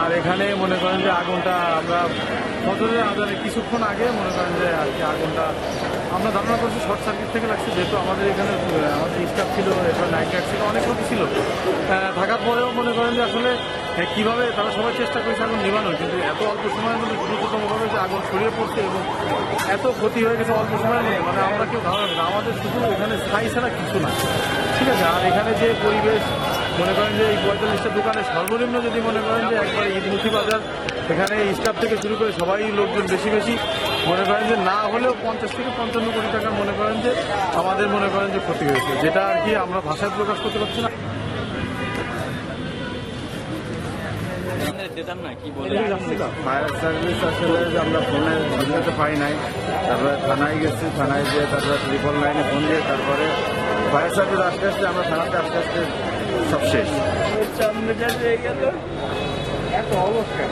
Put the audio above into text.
আর এখানে মনে করেন যে আগুনটা আমরা বছরের আজারে কিছুক্ষণ আগে মনে করেন যে আর কি আগুনটা আমরা ধারণা করছি শর্ট সার্কিট থেকে লাগছে, যেহেতু আমাদের এখানে আমাদের স্টাফ ছিল, এরপর নাইট ছিল, অনেক লোক ছিল। থাকার পরেও মনে করেন যে আসলে কীভাবে তারা সবাই চেষ্টা করেছে আগুন নিবানোর কিন্তু এত অল্প সময়ের মধ্যে দ্রুততমভাবে যে আগুন ছড়িয়ে পড়ছে এবং এত ক্ষতি হয়ে গেছে অল্প সময়ের মধ্যে মানে আমরা কেউ ধারণা না। আমাদের শুধু এখানে স্থায়ী ছাড়া কিছু না ঠিক আছে, আর এখানে যে পরিবেশ, মনে করেন যে এই পঁয়তাল্লিশটা দোকানে সর্বনিম্ন যদি মনে করেন যে একবার ঈদমুখী বাজার এখানে স্টাফ থেকে শুরু করে সবাই লোকজন বেশি বেশি, মনে করেন যে না হলেও পঞ্চাশ থেকে পঞ্চান্ন কোটি টাকা মনে করেন যে আমাদের মনে করেন যে ক্ষতি হয়েছে, যেটা আর কি আমরা ভাষায় প্রকাশ করতে পারছি না দিতাম না কি বলে? ফায়ার সার্ভিস আসলে আমরা ফোনে বুঝতে পাই নাই। তারপরে থানায় গেছি থানায় গিয়ে তারপরে ট্রিপল লাইনে ফোন দিয়ে তারপরে ফায়ার সার্ভিস আস্তে আস্তে আমরা থানাতে আস্তে আস্তে সব শেষ। অবস্থা